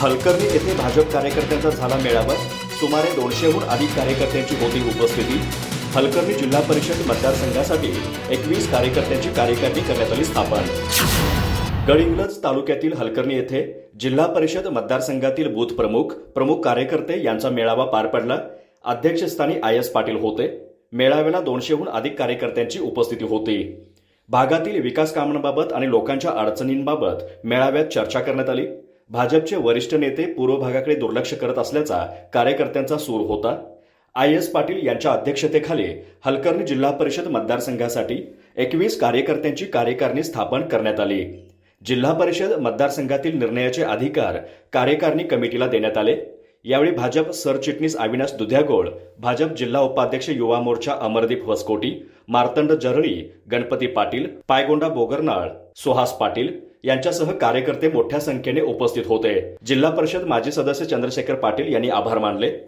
हलकर्णी येथे भाजप कार्यकर्त्यांचा झाला मेळावा. सुमारे दोनशेहून अधिक कार्यकर्त्यांची होती उपस्थिती. हलकर्णी जिल्हा परिषद मतदारसंघासाठी एकवीस कार्यकर्त्यांची कार्यकारिणी करण्यात आली स्थापन. गडिंग्लज तालुक्यातील हलकर्णी येथे जिल्हा परिषद मतदारसंघातील बूथ प्रमुख प्रमुख कार्यकर्ते यांचा मेळावा पार पडला. अध्यक्षस्थानी आय एस पाटील होते. मेळाव्याला दोनशेहून अधिक कार्यकर्त्यांची उपस्थिती होती. भागातील विकास कामांबाबत आणि लोकांच्या अडचणींबाबत मेळाव्यात चर्चा करण्यात आली. भाजपचे वरिष्ठ नेते पूर्व भागाकडे दुर्लक्ष करत असल्याचा कार्यकर्त्यांचा सूर होता. आय एस पाटील यांच्या अध्यक्षतेखाली हलकर्णी जिल्हा परिषद मतदारसंघासाठी एकवीस कार्यकर्त्यांची कार्यकारिणी स्थापन करण्यात आली. जिल्हा परिषद मतदारसंघातील निर्णयाचे अधिकार कार्यकारिणी कमिटीला देण्यात आले. यावेळी भाजप सरचिटणीस अविनाश दुध्यागोळ भाजप जिल्हा उपाध्यक्ष युवा मोर्चा अमरदीप वसकोटी मार्तंड जरळी गणपती पाटील पायगोंडा बोगरनाळ सुहास पाटील यांच्यासह कार्यकर्ते मोठ्या संख्येने उपस्थित होते. जिल्हा परिषद माजी सदस्य चंद्रशेखर पाटील यांनी आभार मानले.